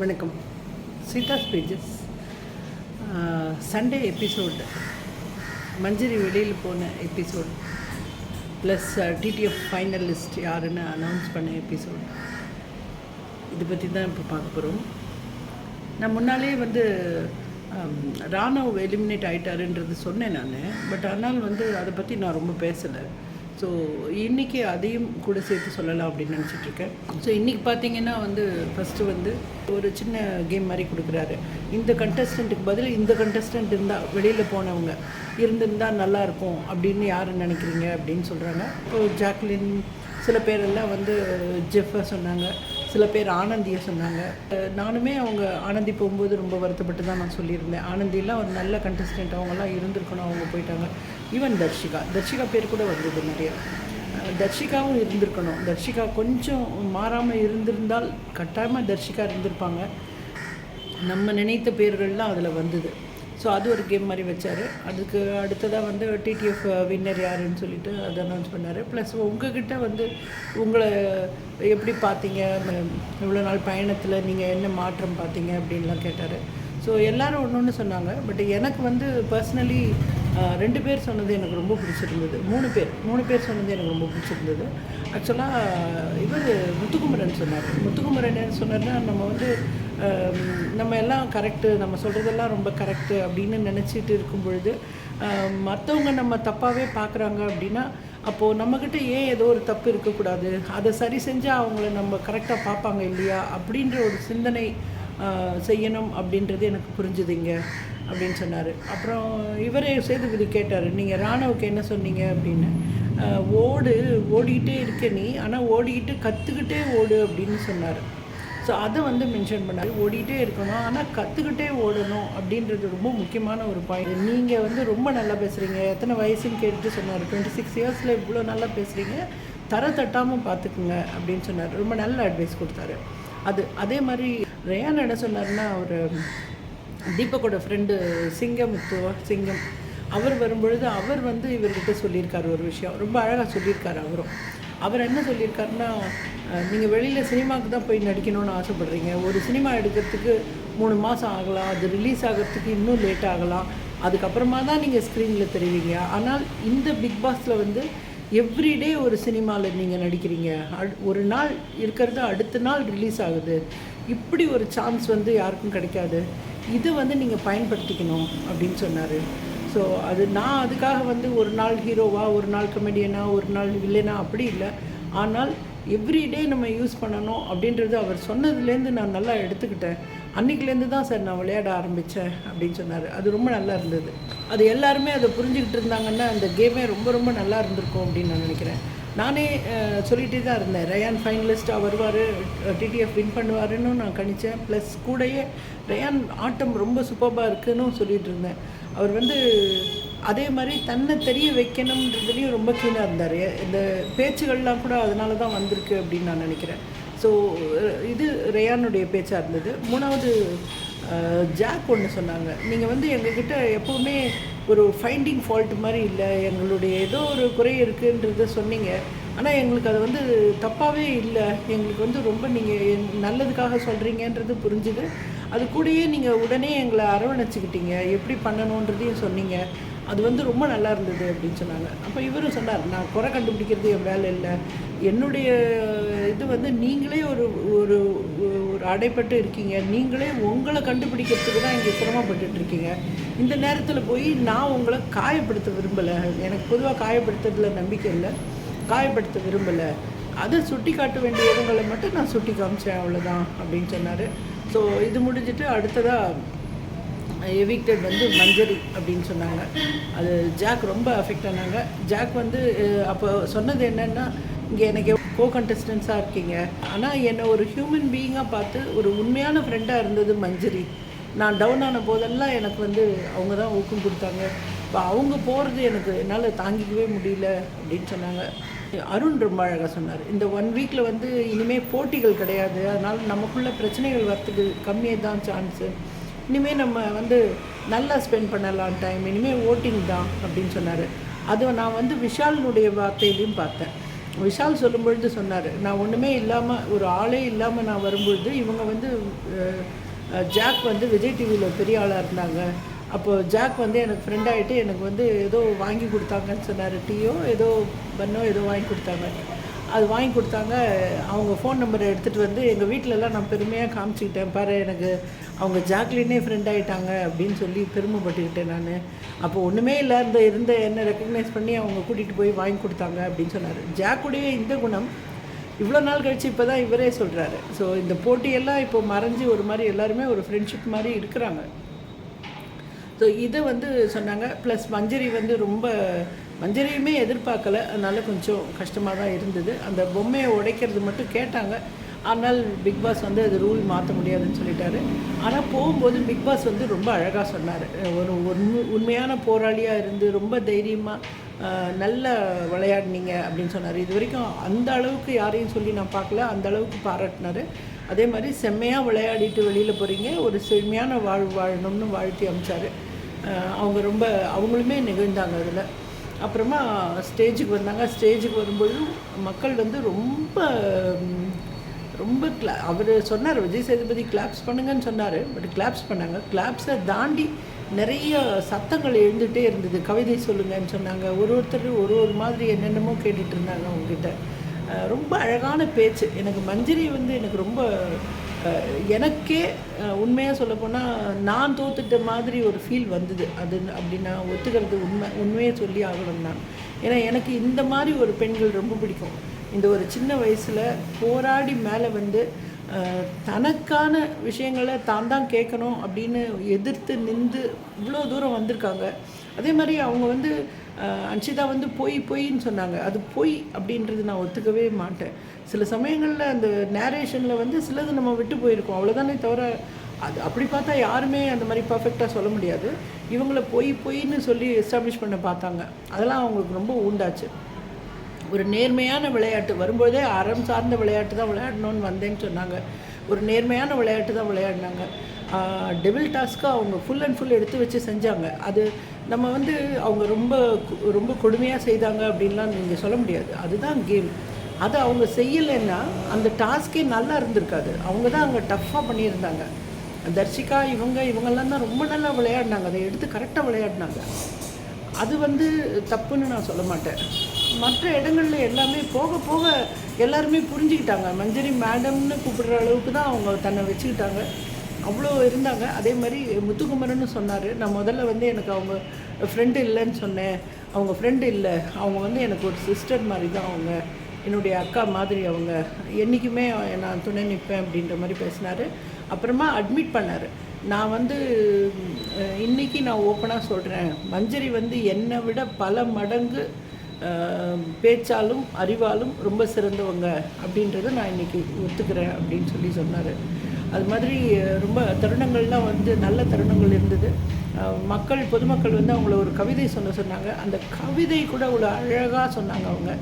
வணக்கம். Seetha's pages Sunday episode Manjari வெளியில் போன எபிசோட் ப்ளஸ் டிடிஎஃப் ஃபைனலிஸ்ட் யாருன்னு அனௌன்ஸ் பண்ண எபிசோடு இது பற்றி தான் இப்போ பார்க்க போகிறோம் நான் முன்னாலே வந்து ராணுவ எலிமினேட் ஆகிட்டாருன்றது சொன்னேன் நான். பட் ஆனால் வந்து அதை பற்றி நான் ரொம்ப பேசலை. ஸோ இன்றைக்கி அதையும் கூட சேர்த்து சொல்லலாம் அப்படின்னு நினச்சிட்ருக்கேன். ஸோ இன்றைக்கி பார்த்தீங்கன்னா வந்து ஃபஸ்ட்டு வந்து ஒரு சின்ன கேம் மாதிரி கொடுக்குறாரு. இந்த கண்டஸ்டண்ட்டுக்கு பதில் இந்த கண்டஸ்டண்ட் இருந்தால் வெளியில் போனவங்க இருந்திருந்தால் நல்லா இருக்கும் அப்படின்னு யார் நினைக்கிறீங்க அப்படின்னு சொல்கிறாங்க இப்போ ஜாக்லின் சில பேரெல்லாம் வந்து ஜெஃபை சொன்னாங்க. சில பேர் ஆனந்தியை சொன்னாங்க. நானுமே அவங்க ஆனந்தி போகும்போது ரொம்ப வருத்தப்பட்டு தான் நான் சொல்லியிருந்தேன். ஆனந்திலாம் ஒரு நல்ல கண்டஸ்டன்ட் அவங்கெல்லாம் இருந்திருக்கணும் அவங்க போயிட்டாங்க. ஈவன் தர்ஷிகா தர்ஷிகா பேர் கூட வந்தது நிறைய. தர்ஷிகாவும் இருந்திருக்கணும். தர்ஷிகா கொஞ்சம் மாறாமல் இருந்திருந்தால் கட்டாயமாக தர்ஷிகா இருந்திருப்பாங்க. நம்ம நினைத்த பேர்கள்லாம் அதில் வந்தது. ஸோ அது ஒரு கேம் மாதிரி வச்சார். அதுக்கு அடுத்ததாக வந்து டிடிஎஃப் வின்னர் யாருன்னு சொல்லிட்டு அதை அனௌன்ஸ் பண்ணார். ப்ளஸ் உங்ககிட்ட வந்து உங்களை எப்படி பார்த்தீங்க? இவ்வளோ நாள் பயணத்தில் நீங்கள் என்ன மாற்றம் பார்த்தீங்க? அப்படின்லாம் கேட்டார். ஸோ எல்லோரும் ஒன்று ஒன்று சொன்னாங்க. பட் எனக்கு வந்து பர்சனலி ரெண்டு பேர் சொன்னது எனக்கு ரொம்ப பிடிச்சிருந்தது. மூணு பேர் மூணு பேர் சொன்னது எனக்கு ரொம்ப பிடிச்சிருந்தது. ஆக்சுவலாக இவர் முத்துக்குமரன் சொன்னார். முத்துக்குமரன் என்ன சொன்னார்னா நம்ம வந்து நம்ம எல்லாம் கரெக்டு நம்ம சொல்கிறதெல்லாம் ரொம்ப கரெக்டு அப்படின்னு நினச்சிட்டு இருக்கும் பொழுது மற்றவங்க நம்ம தப்பாகவே பார்க்குறாங்க அப்படின்னா அப்போது நம்மக்கிட்ட ஏன் ஏதோ ஒரு தப்பு இருக்கக்கூடாது? அதை சரி செஞ்சால் அவங்கள நம்ம கரெக்டாக பார்ப்பாங்க இல்லையா? அப்படின்ற ஒரு சிந்தனை செய்யணும் அப்படின்றது எனக்கு புரிஞ்சுதுங்க. அப்படின்னு சொன்னார். அப்புறம் இவரே சேதுபதி கேட்டார் நீங்கள் ராணுவுக்கு என்ன சொன்னீங்க? அப்படின்னு. ஓடு ஓடிக்கிட்டே இருக்க நீ ஆனால் ஓடிக்கிட்டு கற்றுக்கிட்டே ஓடு அப்படின்னு சொன்னார். ஸோ அதை வந்து மென்ஷன் பண்ணாரு. ஓடிக்கிட்டே இருக்கணும் ஆனால் கற்றுக்கிட்டே ஓடணும் அப்படின்றது ரொம்ப முக்கியமான ஒரு பாயிண்ட் நீங்கள் வந்து ரொம்ப நல்லா பேசுகிறீங்க எத்தனை வயசுன்னு கேட்டுட்டு சொன்னார். டுவெண்ட்டி சிக்ஸ் இயர்ஸில் இவ்வளோ நல்லா பேசுகிறீங்க தர தட்டாமல் பார்த்துக்குங்க அப்படின்னு சொன்னார். ரொம்ப நல்ல அட்வைஸ் கொடுத்தாரு. அது அதே மாதிரி ரேயான் என்ன சொன்னார்னா ஒரு தீபக்கோட ஃப்ரெண்டு சிங்கமுத்து சிங்கம். அவர் வரும்பொழுது அவர் வந்து இவர்கிட்ட சொல்லியிருக்காரு ஒரு விஷயம். ரொம்ப அழகாக சொல்லியிருக்காரு அவரும். அவர் என்ன சொல்லியிருக்காருன்னா நீங்கள் வெளியில் சினிமாவுக்கு தான் போய் நடிக்கணும்னு ஆசைப்பட்றீங்க. ஒரு சினிமா எடுக்கிறதுக்கு மூணு மாதம் ஆகலாம். அது ரிலீஸ் ஆகிறதுக்கு இன்னும் லேட் ஆகலாம். அதுக்கப்புறமா தான் நீங்கள் ஸ்க்ரீனில் தெரிவிங்க. ஆனால் இந்த பிக் பாஸில் வந்து எவ்ரிடே ஒரு சினிமாவில் நீங்கள் நடிக்கிறீங்க. ஒரு நாள் இருக்கிறது அடுத்த நாள் ரிலீஸ் ஆகுது. இப்படி ஒரு சான்ஸ் வந்து யாருக்கும் கிடைக்காது. இதை வந்து நீங்கள் பயன்படுத்திக்கணும் அப்படின்னு சொன்னார். ஸோ அது நான் அதுக்காக வந்து ஒரு நாள் ஹீரோவா ஒரு நாள் கமெடியனா ஒரு நாள் வில்லனா அப்படி இல்லை. ஆனால் எவ்ரிடே நம்ம யூஸ் பண்ணணும் அப்படின்றது அவர் சொன்னதுலேருந்து நான் நல்லா எடுத்துக்கிட்டேன். அன்றைக்கிலேருந்து தான் சார் நான் விளையாட ஆரம்பித்தேன் அப்படின்னு சொன்னார். அது ரொம்ப நல்லா இருந்தது. அது எல்லாருமே அதை புரிஞ்சுக்கிட்டு இருந்தாங்கன்னா அந்த கேமே ரொம்ப ரொம்ப நல்லா இருந்திருக்கும் அப்படின்னு நான் நினைக்கிறேன். நானே சொல்லிகிட்டே தான் இருந்தேன். ரயான் ஃபைனலிஸ்ட்டாக வருவார் டிடிஎஃப் வின் பண்ணுவாருன்னு நான் கணித்தேன் ப்ளஸ் கூடயே ரயான் ஆட்டம் ரொம்ப சூப்பராக இருக்குன்னு சொல்லிகிட்டு இருந்தேன். அவர் வந்து அதே மாதிரி தன்னை தெரிய வைக்கணுன்றதுலேயும் ரொம்ப க்ளீனாக இருந்தார். இந்த பேச்சுகள்லாம் கூட அதனால தான் வந்திருக்கு அப்படின்னு நான் நினைக்கிறேன். ஸோ இது ரேயானுடைய பேச்சாக இருந்தது. மூணாவது ஜாக் ஒன்று சொன்னாங்க. நீங்கள் வந்து எங்ககிட்ட எப்போவுமே ஒரு ஃபைண்டிங் ஃபால்ட் மாதிரி இல்லை. எங்களுடைய ஏதோ ஒரு குறை இருக்குன்றத சொன்னீங்க. ஆனால் எங்களுக்கு அது வந்து தப்பாகவே இல்லை. எங்களுக்கு வந்து ரொம்ப நீங்கள் நல்லதுக்காக சொல்கிறீங்கன்றது புரிஞ்சுது. அது கூடயே நீங்கள் உடனே எங்களை அரவணைச்சிக்கிட்டீங்க. எப்படி பண்ணணுன்றதையும் சொன்னீங்க. அது வந்து ரொம்ப நல்லா இருந்தது அப்படின்னு சொன்னாங்க. அப்போ இவரும் சொன்னார் நான் குறை கண்டுபிடிக்கிறது என் வேலை இல்லை. என்னுடைய இது வந்து நீங்களே ஒரு ஒரு ஒரு அடைப்பட்டு இருக்கீங்க. நீங்களே உங்களை கண்டுபிடிக்கிறதுக்கு தான் இங்கே சிரமப்பட்டுட்டு இருக்கீங்க. இந்த நேரத்தில் போய் நான் உங்களை காயப்படுத்த விரும்பலை. எனக்கு பொதுவாக காயப்படுத்துறதுல நம்பிக்கை இல்லை. காயப்படுத்த விரும்பலை. அதை சுட்டி காட்ட வேண்டிய இடங்களை மட்டும் நான் சுட்டி காமிச்சேன் அவ்வளோதான் அப்படின்னு சொன்னார். ஸோ இது முடிஞ்சிட்டு அடுத்ததாக எவிக்டட் வந்து மஞ்சரி அப்படின்னு சொன்னாங்க. அது ஜாக் ரொம்ப அஃபெக்ட் ஆனாங்க. ஜாக் வந்து அப்போ சொன்னது என்னென்னா இங்கே எனக்கு கோ கண்டஸ்டன்ஸாக இருக்கீங்க. ஆனால் என்னை ஒரு ஹியூமன் பீயிங்காக பார்த்து ஒரு உண்மையான ஃப்ரெண்டாக இருந்தது மஞ்சரி. நான் டவுன் ஆன போதெல்லாம் எனக்கு வந்து அவங்க தான் ஊக்கம் கொடுத்தாங்க. இப்போ அவங்க போகிறது எனக்கு என்னால் தாங்கிக்கவே முடியல அப்படின்னு சொன்னாங்க. அருண் ரொம்ப அழகாக சொன்னார். இந்த ஒன் வீக்கில் வந்து இனிமேல் போட்டிகள் கிடையாது. அதனால் நமக்குள்ள பிரச்சனைகள் வரத்துக்கு கம்மியாக தான் சான்ஸு இனிமேல் நம்ம வந்து நல்லா ஸ்பெண்ட் பண்ணலாம் டைம் இனிமேல் ஓட்டிங் தான் அப்படின்னு சொன்னார். அது நான் வந்து விஷாலினுடைய வார்த்தையிலையும் பார்த்தேன். விஷால் சொல்லும்பொழுது சொன்னார் நான் ஒன்றுமே இல்லாமல் ஒரு ஆளே இல்லாமல் நான் வரும்பொழுது இவங்க வந்து ஜாக் வந்து விஜய் டிவியில் பெரிய ஆளாக இருந்தாங்க. அப்போ ஜாக் வந்து எனக்கு ஃப்ரெண்ட் ஆகிட்டு எனக்கு வந்து ஏதோ வாங்கி கொடுத்தாங்கன்னு சொன்னார். டீயோ ஏதோ பண்ணோ ஏதோ வாங்கி கொடுத்தாங்க. அது வாங்கி கொடுத்தாங்க. அவங்க ஃபோன் நம்பரை எடுத்துகிட்டு வந்து எங்கள் வீட்டிலலாம் நான் பெருமையாக காமிச்சிக்கிட்டேன். பாரு எனக்கு அவங்க ஜாக்லினே ஃப்ரெண்ட் ஆகிட்டாங்க அப்படின்னு சொல்லி பெருமைப்பட்டுக்கிட்டேன் நான். அப்போ ஒன்றுமே இல்லை இந்த இருந்த என்னை ரெக்கக்னைஸ் பண்ணி அவங்க கூட்டிகிட்டு போய் வாங்கி கொடுத்தாங்க அப்படின்னு சொன்னார். ஜாக்குடைய இந்த குணம் இவ்வளோ நாள் கழிச்சு இப்போ தான் இவரே சொல்கிறாரு ஸோ இந்த போட்டியெல்லாம் இப்போ மறைஞ்சு ஒரு மாதிரி எல்லாருமே ஒரு ஃப்ரெண்ட்ஷிப் மாதிரி இருக்கிறாங்க. ஸோ இதை வந்து சொன்னாங்க. ப்ளஸ் மஞ்சரி வந்து ரொம்ப மஞ்சரியுமே எதிர்பார்க்கல. அதனால் கொஞ்சம் கஷ்டமாக தான் இருந்தது. அந்த பொம்மையை உடைக்கிறது மட்டும் கேட்டாங்க. ஆனால் பிக் பாஸ் வந்து அது ரூல் மாற்ற முடியாதுன்னு சொல்லிட்டாரு. ஆனால் போகும்போது பிக் பாஸ் வந்து ரொம்ப அழகாக சொன்னார். ஒரு உண்மை உண்மையான போராளியாக இருந்து ரொம்ப தைரியமாக நல்லா விளையாடினீங்க அப்படின்னு சொன்னார். இது வரைக்கும் அந்த அளவுக்கு யாரையும் சொல்லி நான் பார்க்கல. அந்த அளவுக்கு பாராட்டினார். அதே மாதிரி செம்மையாக விளையாடிட்டு வெளியில் போகிறீங்க ஒரு செம்மையான வாழ் வாழணும்னு வாழ்த்தி அமைச்சார். அவங்க ரொம்ப அவங்களுமே நிகழ்ந்தாங்க அதில். அப்புறமா ஸ்டேஜுக்கு வந்தாங்க. ஸ்டேஜுக்கு வரும்பொழுது மக்கள் வந்து ரொம்ப ரொம்ப கிளா அவர் சொன்னார் விஜய் சேதுபதி கிளாப்ஸ் பண்ணுங்கன்னு சொன்னார். பட் கிளாப்ஸ் பண்ணாங்க. கிளாப்ஸை தாண்டி நிறைய சத்தங்கள் எழுந்துகிட்டே இருந்தது. கவிதை சொல்லுங்கன்னு சொன்னாங்க. ஒரு ஒருத்தர் ஒரு ஒரு மாதிரி என்னென்னமோ கேட்டுட்டு இருந்தாங்க அவங்ககிட்ட. ரொம்ப அழகான பேச்சு. எனக்கு மஞ்சரி வந்து எனக்கு ரொம்ப எனக்கே உண்மையாக சொல்லப்போனால் நான் தோத்துட்ட மாதிரி ஒரு ஃபீல் வந்தது. அது அப்படின்னா ஒத்துக்கிறது உண்மை உண்மையை சொல்லி ஆகணும் நான் ஏன்னா எனக்கு இந்த மாதிரி ஒரு பெண்கள் ரொம்ப பிடிக்கும். இந்த ஒரு சின்ன வயசில் போராடி மேலே வந்து தனக்கான விஷயங்களை தான் தான் கேட்கணும் அப்படின்னு எதிர்த்து நின்று இவ்வளோ தூரம் வந்திருக்காங்க. அதே மாதிரி அவங்க வந்து அன்ஷிதா வந்து பொய் பொய்ன்னு சொன்னாங்க. அது பொய் அப்படின்றது நான் ஒத்துக்கவே மாட்டேன். சில சமயங்களில் அந்த நேரேஷனில் வந்து சிலது நம்ம விட்டு போயிருக்கோம். அவ்வளோதானே தவிர அது அப்படி பார்த்தா யாருமே அந்த மாதிரி பர்ஃபெக்டாக சொல்ல முடியாது. இவங்கள பொய் பொய்ன்னு சொல்லி எஸ்டாப்ளிஷ் பண்ண பார்த்தாங்க. அதெல்லாம் அவங்களுக்கு ரொம்ப உண்டாச்சு. ஒரு நேர்மையான விளையாட்டு வரும்போதே அறம் சார்ந்த விளையாட்டு தான் விளையாடணும்னு வந்தேன்னு சொன்னாங்க. ஒரு நேர்மையான விளையாட்டு தான் விளையாடினாங்க. டெபிள் டாஸ்க்காக அவங்க ஃபுல் அண்ட் ஃபுல் எடுத்து வச்சு செஞ்சாங்க. அது நம்ம வந்து அவங்க ரொம்ப ரொம்ப கொடுமையாக செய்தாங்க அப்படின்லாம் நீங்கள் சொல்ல முடியாது. அதுதான் கேம் அதை அவங்க செய்யலைன்னா அந்த டாஸ்கே நல்லா இருந்திருக்காது. அவங்க தான் அங்கே டஃப்பாக பண்ணியிருந்தாங்க. தர்ஷிகா இவங்க இவங்கெல்லாம் தான் ரொம்ப நல்லா விளையாடினாங்க. அதை எடுத்து கரெக்டாக விளையாடினாங்க. அது வந்து தப்புன்னு நான் சொல்ல மாட்டேன். மற்ற இடங்களில் எல்லாமே போக போக எல்லாருமே புரிஞ்சுக்கிட்டாங்க. மஞ்சரி மேடம்னு கூப்பிடுற அளவுக்கு தான் அவங்க தன்னை வச்சுக்கிட்டாங்க. அவ்வளோ இருந்தாங்க. அதே மாதிரி முத்துக்குமரன்னு சொன்னார். நான் முதல்ல வந்து எனக்கு அவங்க ஃப்ரெண்டு இல்லைன்னு சொன்னேன். அவங்க ஃப்ரெண்டு இல்லை. அவங்க வந்து எனக்கு ஒரு சிஸ்டர் மாதிரி தான் அவங்க. என்னுடைய அக்கா மாதிரி அவங்க என்றைக்குமே நான் துணை நிற்பேன் அப்படின்ற மாதிரி பேசினார். அப்புறமா அட்மிட் பண்ணார். நான் வந்து இன்றைக்கி இன்னைக்கு நான் ஓப்பனாக சொல்கிறேன் மஞ்சரி வந்து என்னை விட பல மடங்கு பேச்சாலும் அறிவாலும் ரொம்ப சிறந்தவங்க அப்படின்றத நான் இன்றைக்கி ஒத்துக்கிறேன் அப்படின்னு சொல்லி சொன்னார். அது மாதிரி ரொம்ப தருணங்கள்லாம் வந்து நல்ல தருணங்கள் இருந்தது. மக்கள் பொதுமக்கள் வந்து அவங்கள ஒரு கவிதை சொல்ல சொன்னாங்க. அந்த கவிதை கூட அவ்வளோ அழகாக சொன்னாங்க அவங்க.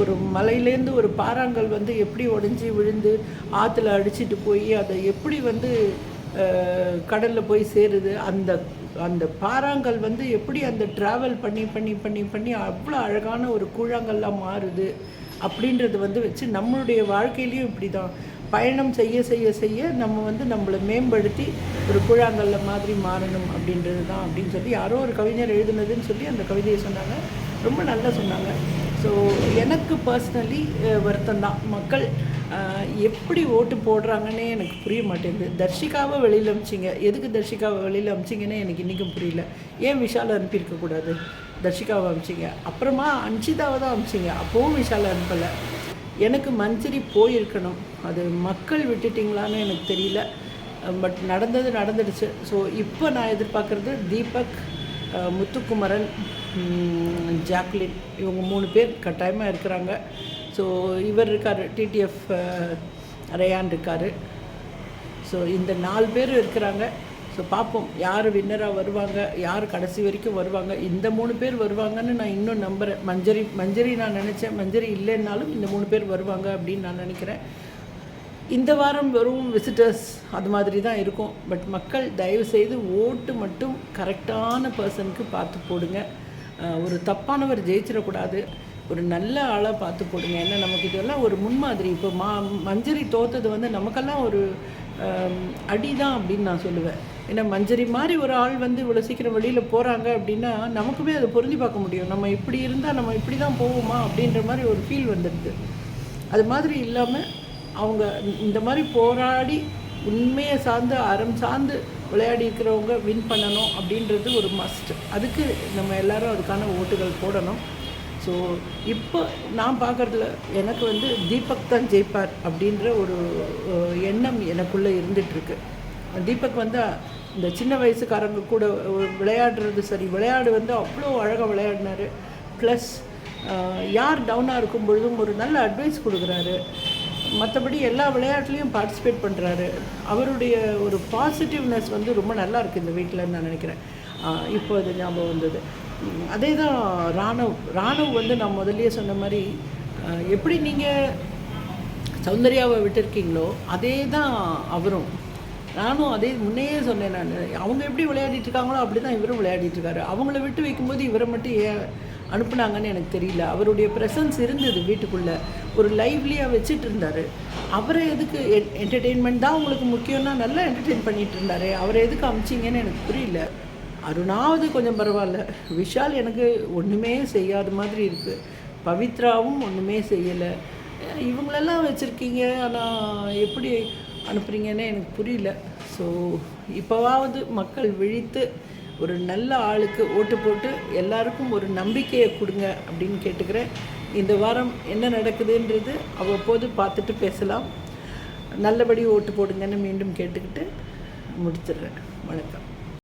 ஒரு மலையிலேருந்து ஒரு பாறாங்கல் வந்து எப்படி உடஞ்சி விழுந்து ஆற்றுல அடிச்சிட்டு போய் அதை எப்படி வந்து கடலில் போய் சேருது அந்த அந்த பாறாங்கல் வந்து எப்படி அந்த ட்ராவல் பண்ணி பண்ணி பண்ணி பண்ணி அவ்வளோ அழகான ஒரு கூழாங்கல்லாம் மாறுது அப்படின்றது வந்து வச்சு நம்மளுடைய வாழ்க்கையிலையும் இப்படி தான் பயணம் செய்ய செய்ய செய்ய நம்ம வந்து நம்மளை மேம்படுத்தி ஒரு கூழாங்கல்ல மாதிரி மாறணும் அப்படின்றது தான் அப்படின்னு சொல்லி யாரோ ஒரு கவிஞர் எழுதுனதுன்னு சொல்லி அந்த கவிதையை சொன்னாங்க. ரொம்ப நல்லா சொன்னாங்க. ஸோ எனக்கு பர்சனலி வருத்தம் தான் மக்கள் எப்படி ஓட்டு போடுறாங்கன்னே எனக்கு புரிய மாட்டேங்குது. தர்ஷிகாவை வெளியில் அமிச்சிங்க. எதுக்கு தர்ஷிகாவை வெளியில் அமிச்சிங்கன்னு எனக்கு இன்றைக்கும் புரியல. ஏன் விஷால் அனுப்பியிருக்கக்கூடாது தர்ஷிகாவை அமிச்சிங்க. அப்புறமா அன்ஷிதாவை தான் அமிச்சிங்க. அப்போவும் விஷால் அனுப்பலை. எனக்கு மஞ்சரி போயிருக்கணும். அது மக்கள் விட்டுட்டிங்களான்னு எனக்கு தெரியல. பட் நடந்தது நடந்துடுச்சு. ஸோ இப்போ நான் எதிர்பார்க்குறது தீபக் முத்துக்குமரன் ஜாக்லின். இவங்க மூணு பேர் கட்டாயமாக இருக்கிறாங்க. ஸோ இவர் இருக்கார் டிடிஎஃப் ரயான் இருக்கார். ஸோ இந்த நாலு பேர் இருக்கிறாங்க. ஸோ பார்ப்போம் யார் வின்னராக வருவாங்க யார் கடைசி வரைக்கும் வருவாங்க. இந்த மூணு பேர் வருவாங்கன்னு நான் இன்னும் நம்புகிறேன் மஞ்சரி மஞ்சரி நான் நினச்சேன். மஞ்சரி இல்லைன்னாலும் இந்த மூணு பேர் வருவாங்க அப்படின்னு நான் நினைக்கிறேன். இந்த வாரம் வெறும் விசிட்டர்ஸ் அது மாதிரி தான் இருக்கும். பட் மக்கள் தயவு செய்து ஓட்டு மட்டும் கரெக்டான பர்சனுக்கு பார்த்து போடுங்க. ஒரு தப்பானவர் ஜெயிச்சிடக்கூடாது. ஒரு நல்ல ஆளாக பார்த்து போடுங்க. ஏன்னா நமக்கு இதெல்லாம் ஒரு முன்மாதிரி. இப்போ மா மஞ்சரி தோத்தது வந்து நமக்கெல்லாம் ஒரு அடி தான் அப்படின்னு நான் சொல்லுவேன். ஏன்னா மஞ்சரி மாதிரி ஒரு ஆள் வந்து இவ்வளோ சீக்கிரம் வெளியில் போகிறாங்க அப்படின்னா நமக்குமே அதை பொருந்தி பார்க்க முடியும். நம்ம இப்படி இருந்தால் நம்ம இப்படி தான் போவோமா அப்படின்ற மாதிரி ஒரு ஃபீல் வந்துடுது. அது மாதிரி இல்லாமல் அவங்க இந்த மாதிரி போராடி உண்மையை சார்ந்து அறம் சார்ந்து விளையாடி இருக்கிறவங்க வின் பண்ணணும் அப்படின்றது ஒரு மஸ்ட் அதுக்கு நம்ம எல்லாரும் அதுக்கான ஓட்டுகள் போடணும். ஸோ இப்போ நான் பார்க்குறதுல எனக்கு வந்து தீபக் தான் ஜெயிப்பார் அப்படின்ற ஒரு எண்ணம் எனக்குள்ளே இருந்துகிட்ருக்கு தீபக் வந்து இந்த சின்ன வயசுக்காரங்க கூட விளையாடுறது சரி விளையாடு வந்து அவ்வளோ அழகாக விளையாடினாரு. ப்ளஸ் யார் டவுனாக இருக்கும் பொழுதும் ஒரு நல்ல அட்வைஸ் கொடுக்குறாரு. மற்றபடி எல்லா விளையாட்டுலேயும் பார்ட்டிசிபேட் பண்ணுறாரு அவருடைய ஒரு பாசிட்டிவ்னஸ் வந்து ரொம்ப நல்லா இருக்குது இந்த வீட்டில்னு நான் நினைக்கிறேன். இப்போ அது ஞாபகம் வந்தது. அதே தான் ராணவ். ராணவ் வந்து நான் முதல்லையே சொன்ன மாதிரி எப்படி நீங்கள் சௌந்தர்யாவை விட்டுருக்கீங்களோ அதே தான் அவரும். நானும் அதே முன்னையே சொன்னேன் நான். அவங்க எப்படி விளையாடிட்டு இருக்காங்களோ அப்படி தான் இவரும் விளையாடிட்டு இருக்காரு. அவங்கள விட்டு வைக்கும்போது இவரை மட்டும் ஏன் அனுப்புனாங்கன்னு எனக்கு தெரியல. அவருடைய ப்ரெசன்ஸ் இருந்தது வீட்டுக்குள்ளே. ஒரு லைவ்லியாக வச்சுட்டு இருந்தார் அவரை எதுக்கு என்டர்டெயின்மெண்ட் தான் உங்களுக்கு முக்கியம்னா நல்லா என்டர்டெயின் பண்ணிட்டு இருந்தாரு அவரை எதுக்கு அமிச்சிங்கன்னு எனக்கு புரியல. அருணாவது கொஞ்சம் பரவாயில்ல. விஷால் எனக்கு ஒன்றுமே செய்யாத மாதிரி இருக்குது பவித்ராவும் ஒன்றுமே செய்யலை. இவங்களெல்லாம் வச்சுருக்கீங்க. ஆனால் எப்படி அனுப்புகிறீங்கன்னு எனக்கு புரியல. ஸோ இப்போவாவது மக்கள் விழித்து ஒரு நல்ல ஆளுக்கு ஓட்டு போட்டு எல்லாருக்கும் ஒரு நம்பிக்கையை கொடுங்க அப்படின்னு கேட்டுக்கிறேன். இந்த வாரம் என்ன நடக்குதுன்றது அவ்வப்போது பார்த்துட்டு பேசலாம். நல்லபடி ஓட்டு போடுங்கன்னு மீண்டும் கேட்டுக்கிட்டு முடிச்சிடுறேன். வணக்கம்.